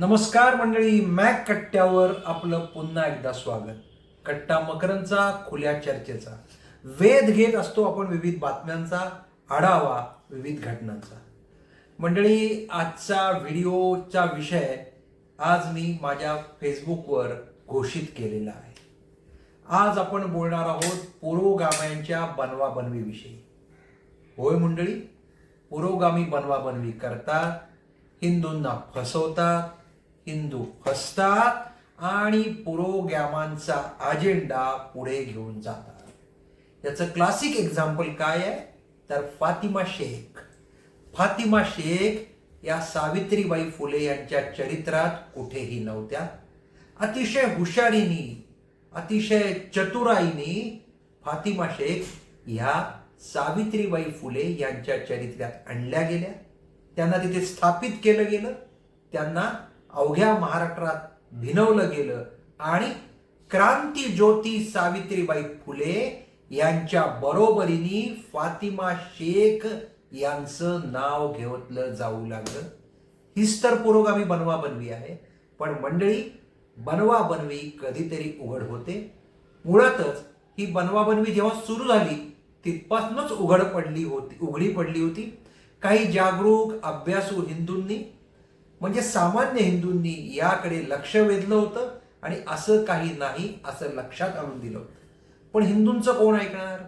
नमस्कार मंडळी मॅक कट्ट्यावर आपलं पुन्हा एकदा स्वागत. कट्टा मकरांचा खुल्या चर्चेचा. वेध घेत असतो आपण विविध बातम्यांचा आढावा विविध घटनांचा. मंडळी आजचा व्हिडिओचा विषय आज मी माझ्या फेसबुकवर घोषित केलेला आहे. आज आपण बोलणार आहोत पुरोगाम्यांच्या बनवाबनवीविषयी. होय मंडळी पुरोगामी बनवाबनवी करतात हिंदूंना फसवतात हिंदू फसतात आणि पुरोग्यामांचा अजेंडा पुढे घेऊन जातात. याचं क्लासिक एक्झाम्पल काय आहे? तर फातिमा शेख. फातिमा शेख या सावित्रीबाई फुले यांच्या चरित्रात कुठेही नव्हत्या. अतिशय हुशारीनी अतिशय चतुराईनी फातिमा शेख ह्या सावित्रीबाई फुले यांच्या चरित्रात आणल्या गेल्या. त्यांना तिथे स्थापित केलं गेलं. त्यांना अवघ्या महाराष्ट्रात भिनवलं गेलं. आणि क्रांती ज्योती सावित्रीबाई फुले यांच्या बरोबरीने फातिमा शेख यांचं नाव घेतलं जाऊ लागलं. हीच तर पुरोगामी बनवा बनवी आहे. पण मंडळी बनवा बनवी कधीतरी उघड होते. मुळातच ही बनवा बनवी जेव्हा सुरू झाली तिथपासूनच उघड पडली होती उघडी पडली होती. काही जागरूक अभ्यासू हिंदूंनी म्हणजे सामान्य हिंदूंनी याकडे लक्ष वेधलं होतं आणि असं काही नाही असं लक्षात आणून दिलं होतं. पण हिंदूंचं कोण ऐकणार?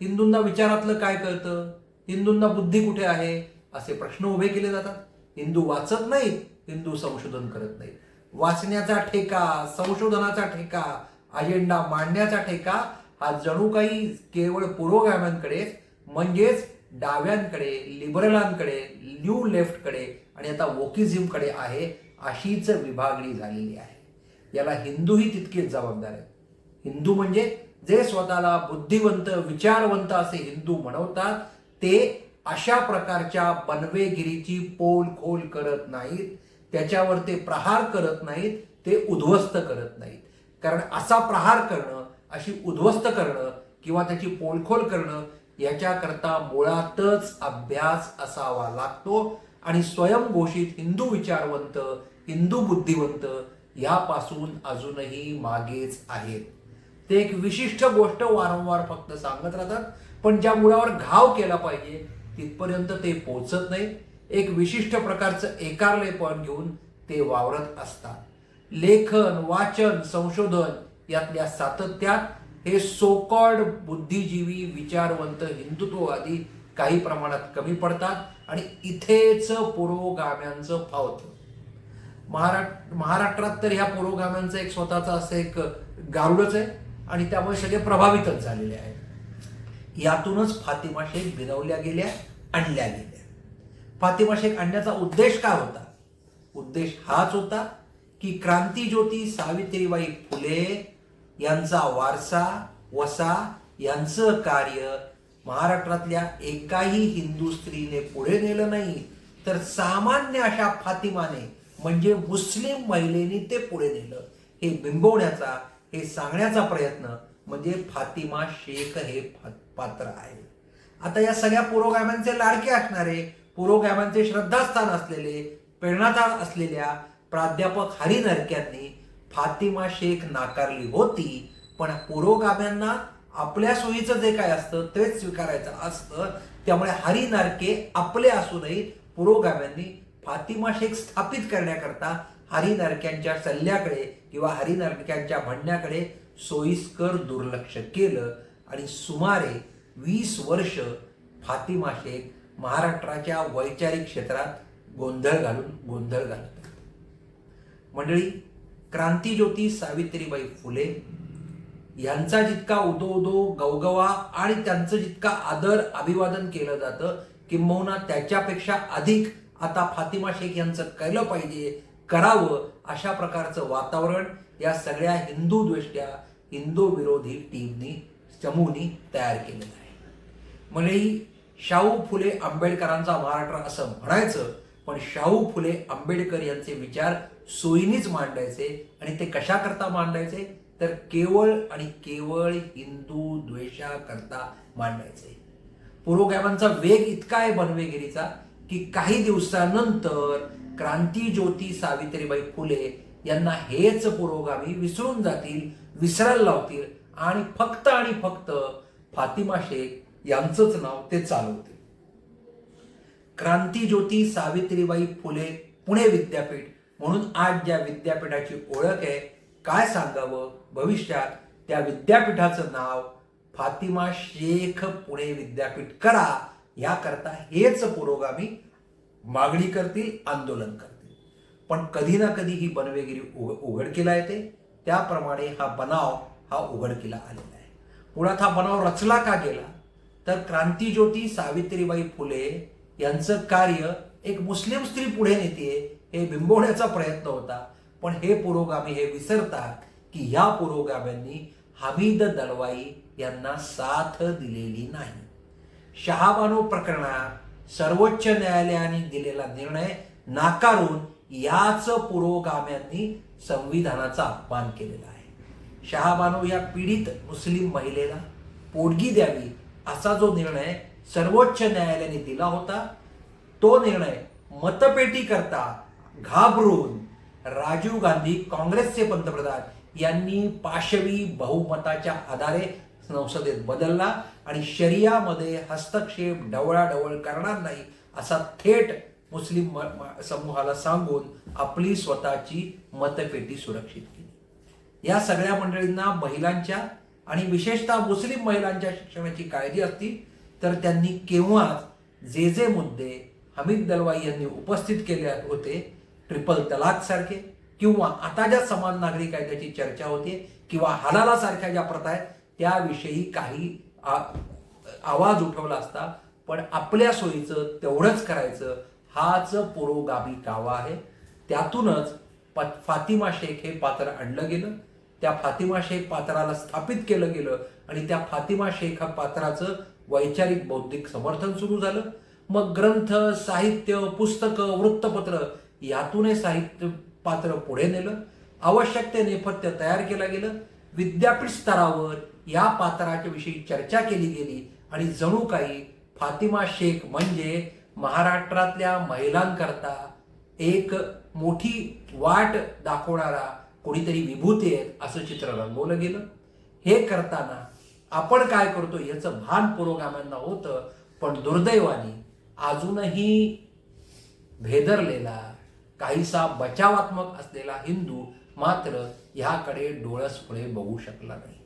हिंदूंना विचारातलं काय कळतं? हिंदूंना बुद्धी कुठे आहे? असे प्रश्न उभे केले जातात. हिंदू वाचत नाहीत हिंदू संशोधन करत नाहीत. वाचण्याचा ठेका संशोधनाचा ठेका अजेंडा मांडण्याचा ठेका हा जणू काही केवळ पुरोगाम्यांकडे म्हणजेच डाव्यांकडे लिबरलांकडे न्यू लेफ्टकडे आणि आता वोकिझमकडे आहे अशीच विभागणी झालेली आहे. याला हिंदूही तितकेच जबाबदार आहेत. हिंदू म्हणजे जे स्वतःला बुद्धिवंत विचारवंत असे हिंदू म्हणवतात ते अशा प्रकारच्या बनवेगिरीची पोल खोल करत नाहीत त्याच्यावर ते प्रहार करत नाहीत ते उद्ध्वस्त करत नाहीत. कारण असा प्रहार करणं अशी उद्ध्वस्त करणं किंवा त्याची पोलखोल करणं याच्याकरता मुळातच अभ्यास असावा लागतो. आणि स्वयंघोषित हिंदू विचारवंत हिंदू बुद्धिवंत यापासून अजूनही मागेच आहेत. ते एक विशिष्ट गोष्ट वारंवार फक्त सांगत राहतात पण ज्या मुळावर घाव केला पाहिजे तिथपर्यंत ते पोचत नाही. एक विशिष्ट प्रकारचं एकारलेपण घेऊन ते वावरत असतात. लेखन वाचन संशोधन यातल्या सातत्यात हे सोकॉल्ड बुद्धिजीवी विचारवंत हिंदुत्ववादी काही प्रमाणात कमी पडतात. आणि इथेच पुरोगाम्यांचं फावतं महाराष्ट्र महाराष्ट्रात तर ह्या पुरोगाम्यांचं एक स्वतःचं असं एक गारुडच आहे आणि त्यामुळे सगळे प्रभावितच झालेले आहेत. यातूनच फातिमा शेख भिनवल्या गेल्या आणल्या गेल्या. फातिमा शेख आणण्याचा उद्देश काय होता? उद्देश हाच होता की क्रांतीज्योती सावित्रीबाई फुले यांचा वारसा वसा यांचं कार्य महाराष्ट्रातल्या एकाही हिंदू स्त्रीने पुढे नेलं नाही तर सामान्य अशा फातिमाने म्हणजे मुस्लिम महिलेने ते पुढे नेलं. हे बिंबवण्याचा हे सांगण्याचा प्रयत्न म्हणजे फातिमा शेख हे पात्र आहे आता या सगळ्या पुरोगाम्यांचे लाडके असणारे पुरोगाम्यांचे श्रद्धास्थान असलेले प्रेरणादार असलेल्या प्राध्यापक हरी नरक्यांनी फातिमा शेख नाकारली होती पण पुरोगाम्यांना आपल्या सोयीचं जे काय असतं तेच स्वीकारायचं असतं. त्यामुळे हरी नारके आपले असूनही पुरोगाम्यांनी फातिमा शेख स्थापित करण्याकरता हरी नारक्यांच्या सल्ल्याकडे किंवा हरी नारक्यांच्या म्हणण्याकडे सोयीस्कर दुर्लक्ष केलं आणि सुमारे वीस वर्ष फातिमा शेख महाराष्ट्राच्या वैचारिक क्षेत्रात गोंधळ घालून गोंधळ घालत मंडळी क्रांतीज्योती सावित्रीबाई फुले यांचा जितका उदो उदो गवगवा आणि त्यांचं जितका आदर अभिवादन केलं जातं किंबहुना त्याच्यापेक्षा अधिक आता फातिमा शेख यांचं केलं पाहिजे करावं अशा प्रकारचं वातावरण या सगळ्या हिंदू द्वेष्ट्या हिंदू विरोधी टीमनी चमूनी तयार केलेलं आहे. म्हणजे शाहू फुले आंबेडकरांचा महाराष्ट्र असं म्हणायचं पण शाहू फुले आंबेडकर यांचे विचार सोयीनीच मांडायचे आणि ते कशाकरता मांडायचे? तर केवळ आणि केवळ हिंदू द्वेषाकरता मांडायचे. पुरोगामांचा वेग इतका आहे बनवेगिरीचा की काही दिवसानंतर क्रांती ज्योती सावित्रीबाई फुले यांना हेच पुरोगामी विसरून जातील विसरायला लावतील आणि फक्त आणि फक्त फातिमा शेख यांचंच नाव ते चालवतील. क्रांतीज्योती सावित्रीबाई फुले पुणे विद्यापीठ म्हणून आज ज्या विद्यापीठाची ओळख आहे काय सांगावं? भविष्यात त्या विद्यापीठाचं नाव फातिमा शेख पुणे विद्यापीठ करा. याकरता हेच पुरोगामी मागणी करतील आंदोलन करतील. पण कधी ना कधी ही बनवेगिरी उघ उघडकीला येते. त्याप्रमाणे हा बनाव हा उघडकीला आलेला आहे. मुळात हा बनाव रचला का गेला? तर क्रांतीज्योती सावित्रीबाई फुले यांचं कार्य एक मुस्लिम स्त्री पुढे नेते हे बिंबवण्याचा प्रयत्न होता. पण हे पुरोगामी हे विसरतात. की ह्या पुरोगाम्यांनी हमीद दलवाई यांना साथ दिलेली नाही. शहाबानो प्रकरणात सर्वोच्च न्यायालयाने दिलेला निर्णय नाकारून याच पुरोगाम्यांनी संविधानाचा अपमान केलेला आहे. शहाबानो या पीडित मुस्लिम महिलेला पोटगी द्यावी असा जो निर्णय सर्वोच्च न्यायालयाने दिला होता तो निर्णय मतपेटी करता घाबरून राजीव गांधी काँग्रेसचे पंतप्रधान यांनी पाशवी बहुमताच्या आधारे संसदेत बदलला आणि शरियामध्ये हस्तक्षेप ढवळाढवळ करणार नाही असा थेट मुस्लिम समूहाला सांगून आपली स्वतःची मतपेटी सुरक्षित केली. या सगळ्या मंडळींना महिलांच्या आणि विशेषतः मुस्लिम महिलांच्या शिक्षणाची काळजी असती तर त्यांनी केव्हाच जे जे मुद्दे हमीद दलवाई यांनी उपस्थित केले होते ट्रिपल तलाक सारखे किंवा आता ज्या समान नागरी कायद्याची चर्चा होते किंवा हलाला सारख्या ज्या प्रथा आहेत त्याविषयी काही आ- आवाज उठवला असता पण आपल्या सोयीचं तेवढंच करायचं हाच पुरोगामी गावा आहे. त्यातूनच फातिमा शेख हे पात्र आणलं गेलं. त्या फातिमा शेख पात्राला स्थापित केलं गेलं आणि त्या फातिमा शेख हा पात्राचं वैचारिक बौद्धिक समर्थन सुरू झालं. मग ग्रंथ साहित्य पुस्तकं वृत्तपत्र यातूनही साहित्य पात्र पुढे नेलं. आवश्यक ते नेपथ्य तयार केलं गेलं. विद्यापीठ स्तरावर या पात्राच्या विषयी चर्चा केली गेली. आणि जणू काही फातिमा शेख म्हणजे महाराष्ट्रातल्या महिलांकरता एक मोठी वाट दाखवणारा कोणीतरी विभूती आहेत असं चित्र रंगवलं गेलं. हे करताना आपण काय करतो याचं भान पुरोगाम्यांना होतं. पण दुर्दैवाने अजूनही भेदरलेला काहीसा बचावात्मक असलेला हिंदू मात्र ह्याकडे डोळस पुढे बघू शकला नाही.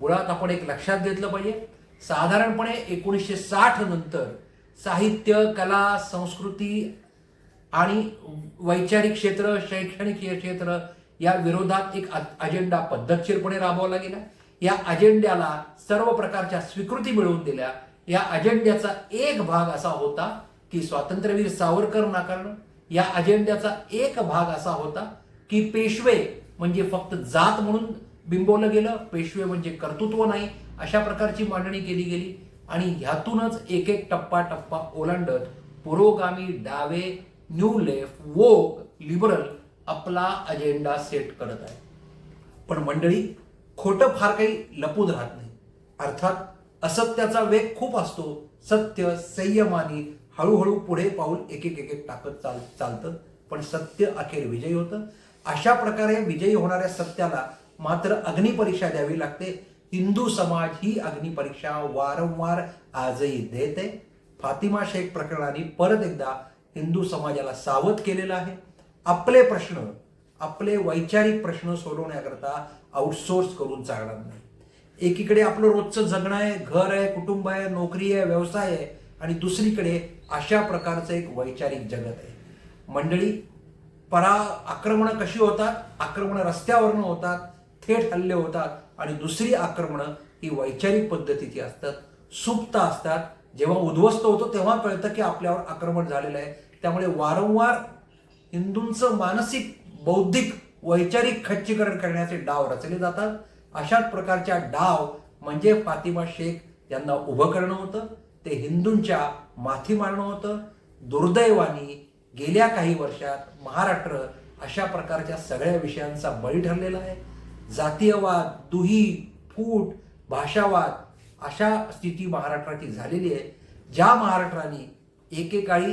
मुळात आपण एक लक्षात घेतलं पाहिजे. साधारणपणे एकोणीसशे साठ नंतर साहित्य कला संस्कृती आणि वैचारिक क्षेत्र शैक्षणिक क्षेत्र या विरोधात एक अजेंडा पद्धतशीरपणे राबवला गेला. या अजेंड्याला सर्व प्रकारच्या स्वीकृती मिळवून दिल्या. या अजेंड्याचा एक भाग असा होता की स्वातंत्र्यवीर सावरकर नाकारणं. या अजेंड्याचा एक भाग असा होता की पेशवे म्हणजे फक्त जात म्हणून बिंबवलं गेलं पेशवे म्हणजे कर्तृत्व नाही अशा प्रकारची मांडणी केली गेली. आणि ह्यातूनच एक एक टप्पा टप्पा ओलांडत पुरोगामी डावे न्यू लेफ्ट वोग लिबरल आपला अजेंडा सेट करत आहे. पण मंडळी खोटं फार काही लपून राहत नाही. अर्थात असत्याचा वेग खूप असतो. सत्य संयमानी हळूहळू पुढे पाऊल एक एक एक एक टाकत चाल चालतं. पण सत्य अखेर विजयी होतं. अशा प्रकारे विजयी होणाऱ्या सत्याला मात्र अग्निपरीक्षा द्यावी लागते. हिंदू समाज ही अग्निपरीक्षा वारंवार आजही देते. फातिमा शेख प्रकरणाने परत एकदा हिंदू समाजाला सावध केलेलं आहे. आपले प्रश्न आपले वैचारिक प्रश्न सोडवण्याकरता आउटसोर्स करून चालणार नाही. एकीकडे आपलं रोजचं जगणं आहे घर आहे कुटुंब आहे नोकरी आहे व्यवसाय आहे. आणि दुसरीकडे अशा प्रकारचं एक वैचारिक जगत आहे. मंडळी परा आक्रमणं कशी होतात? आक्रमणं रस्त्यावरनं होतात थेट हल्ले होतात आणि दुसरी आक्रमणं ही वैचारिक पद्धतीची असतात सुप्त असतात. जेव्हा उद्ध्वस्त होतो तेव्हा कळतं की आपल्यावर आक्रमण झालेलं आहे. त्यामुळे वारंवार हिंदूंचं मानसिक बौद्धिक वैचारिक खच्चीकरण करण्याचे डाव रचले जातात. अशाच प्रकारच्या डाव म्हणजे फातिमा शेख यांना उभं करणं होतं. ते हिंदूंच्या माथी मारणं होतं. दुर्दैवानी गेल्या काही वर्षात महाराष्ट्र अशा प्रकारच्या सगळ्या विषयांचा बळी ठरलेला आहे. जातीयवाद दुही फूट भाषावाद अशा स्थिती महाराष्ट्राची झालेली आहे. ज्या महाराष्ट्राने एकेकाळी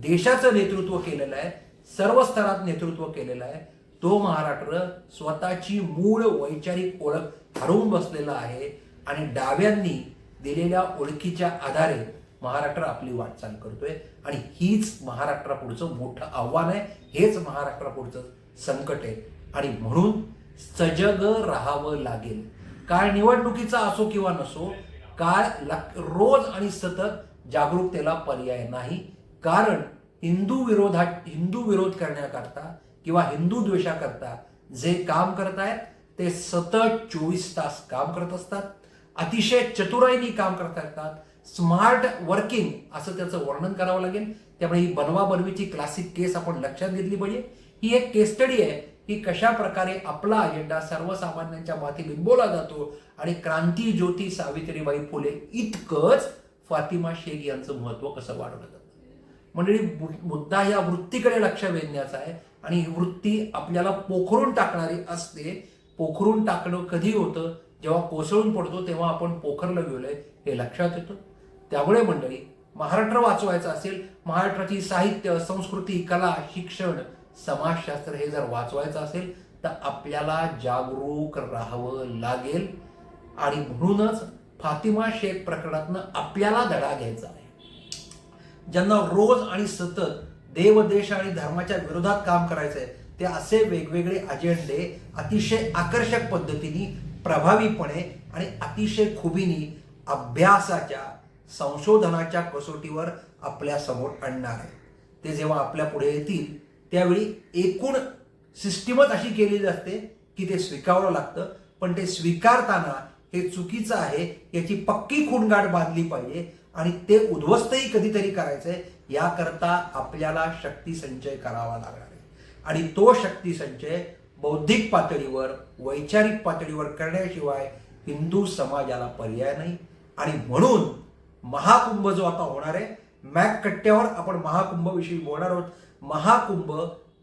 देशाचं नेतृत्व केलेलं आहे सर्व स्तरात नेतृत्व केलेलं आहे तो महाराष्ट्र स्वतःची मूळ वैचारिक ओळख हरवून बसलेला आहे आणि डाव्यांनी दिलेल्या ओळखीच्या आधारे महाराष्ट्र आपली वाटचाल करतोय. आणि हीच महाराष्ट्रापुढचं मोठं आव्हान आहे. हेच महाराष्ट्रापुढचं संकट आहे. आणि म्हणून सजग राहावं लागेल. काळ निवडणुकीचा असो किंवा नसो काळ रोज आणि सतत जागरूकतेला पर्याय नाही. कारण हिंदू विरोधात हिंदू विरोध करण्याकरता किंवा हिंदू द्वेषाकरता जे काम करतायत ते सतत चोवीस तास काम करत असतात. अतिशय चतुराईनी काम करता येतात. स्मार्ट वर्किंग असं त्याचं वर्णन करावं लागेल. त्यामुळे ही बनवा बनवीची क्लासिक केस आपण लक्षात घेतली पाहिजे. ही एक केस स्टडी आहे. की कशा प्रकारे आपला अजेंडा सर्वसामान्यांच्या माथी बिंबवला जातो आणि क्रांती ज्योती सावित्रीबाई फुले इतकंच फातिमा शेख यांचं महत्त्व कसं वाढवलं जातं? मंडळी मुद्दा या वृत्तीकडे लक्ष वेधण्याचा आहे आणि ही वृत्ती आपल्याला पोखरून टाकणारी असते. पोखरून टाकणं कधी होतं? जेव्हा कोसळून पडतो तेव्हा आपण पोखरलं गेलोय हे लक्षात येतं. त्यामुळे मंडळी महाराष्ट्र वाचवायचं असेल महाराष्ट्राची साहित्य संस्कृती कला शिक्षण समाजशास्त्र हे जर वाचवायचं असेल तर आपल्याला जागरूक राहावं लागेल. आणि म्हणूनच फातिमा शेख प्रकरणातनं आपल्याला धडा घ्यायचा आहे. ज्यांना रोज आणि सतत देव देश आणि धर्माच्या विरोधात काम करायचं आहे ते असे वेगवेगळे अजेंडे अतिशय आकर्षक पद्धतीने प्रभावीपणे आणि अतिशय खुबीनी अभ्यासाच्या संशोधनाच्या कसोटीवर आपल्यासमोर आणणार आहे. ते जेव्हा आपल्या पुढे येतील त्यावेळी एकूण सिस्टीमच अशी केलेली असते की ते स्वीकारावं लागतं पण ते स्वीकारताना हे चुकीचं आहे याची पक्की खूणगाठ बांधली पाहिजे आणि ते उद्ध्वस्तही कधीतरी करायचंय याकरता आपल्याला शक्ती संचय करावा लागणार आहे. आणि तो शक्ती संचय बौद्धिक पातळीवर वैचारिक पातळीवर करण्याशिवाय हिंदू समाजाला पर्याय नाही. आणि म्हणून महाकुंभ जो आता होणार आहे मॅक कट्ट्यावर आपण महाकुंभविषयी बोलणार आहोत. महाकुंभ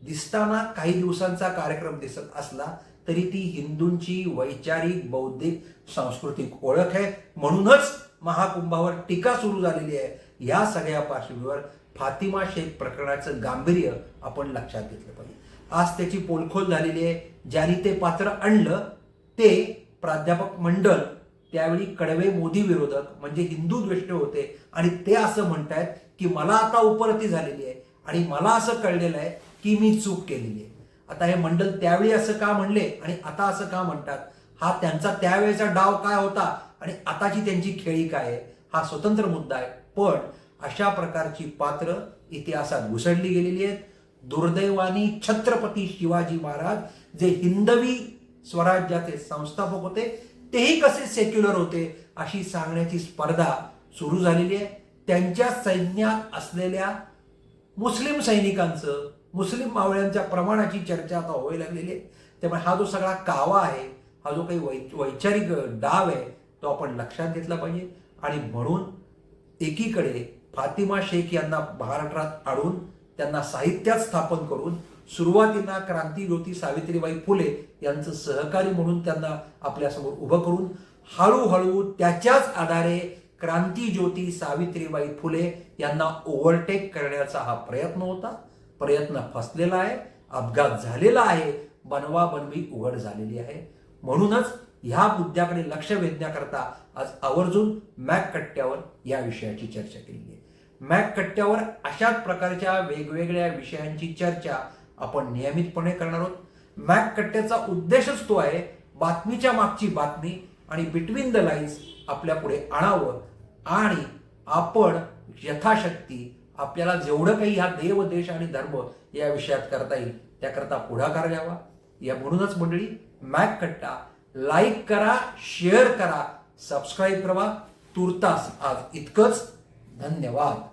दिसताना काही दिवसांचा कार्यक्रम दिसत असला तरी ती हिंदूंची वैचारिक बौद्धिक सांस्कृतिक ओळख आहे. म्हणूनच महाकुंभावर टीका सुरू झालेली आहे. या सगळ्या पार्श्वभूमीवर फातिमा शेख प्रकरणाचं गांभीर्य आपण लक्षात घेतलं पाहिजे. आज त्याची पोलखोल झालेली आहे. ज्यांनी ते पात्र आणलं ते प्राध्यापक मंडल त्यावेळी कडवे मोदी विरोधक म्हणजे हिंदू द्वेष्ट होते. आणि ते असं म्हणतायत की मला आता उपरती झालेली आहे. आणि मला असं कळलेलं आहे की मी चूक केलेली आहे. आता हे मंडल त्यावेळी असं का म्हणले आणि आता असं का म्हणतात? हा त्यांचा त्यावेळेचा डाव काय होता? आणि आताची त्यांची खेळी काय आहे? हा स्वतंत्र मुद्दा आहे. पण अशा प्रकारची पात्र इतिहासात घुसडली गेलेली आहेत. दुर्दैवानी छत्रपती शिवाजी महाराज जे हिंदवी स्वराज्याचे संस्थापक होते तेही कसे सेक्युलर होते अशी सांगण्याची स्पर्धा सुरू झालेली आहे. त्यांच्या सैन्यात असलेल्या मुस्लिम सैनिकांचं मुस्लिम मावळ्यांच्या प्रमाणाची चर्चा आता व्हायला लागलेली आहे. त्यामुळे हा जो सगळा कावा आहे हा जो काही वै वैचारिक डाव आहे तो आपण लक्षात घेतला पाहिजे. आणि म्हणून एकीकडे फातिमा शेख यांना महाराष्ट्रात आणून त्यांना साहित्यात स्थापन करून सुरुवातीला क्रांतीज्योती सावित्रीबाई फुले यांचं सहकारी म्हणून त्यांना आपल्यासमोर उभं करून हळूहळू त्याच्याच आधारे क्रांतीज्योती सावित्रीबाई फुले यांना ओव्हरटेक करण्याचा हा प्रयत्न होता. प्रयत्न फसलेला आहे अपघात झालेला आहे बनवा बनवी उघड झालेली आहे. म्हणूनच ह्या मुद्द्याकडे लक्ष वेधण्याकरता आज आवर्जून मॅक कट्ट्यावर या विषयाची चर्चा केली मॅक कट्ट्यावर अशाच प्रकारच्या वेगवेगळ्या विषयांची चर्चा आपण नियमितपणे करणार आहोत. मॅक कट्ट्याचा उद्देशच तो आहे बातमीच्या मागची बातमी आणि बिटवीन द लाईन्स आपल्या पुढे आणावं आणि आपण यथाशक्ती आपल्याला जेवढं काही ह्या देव देश आणि धर्म या विषयात करता येईल त्याकरता पुढाकार घ्यावा. या म्हणूनच मंडळी मॅक कट्टा लाईक करा शेअर करा सबस्क्राईब करा. तुर्तास आज इतकंच. धन्यवाद.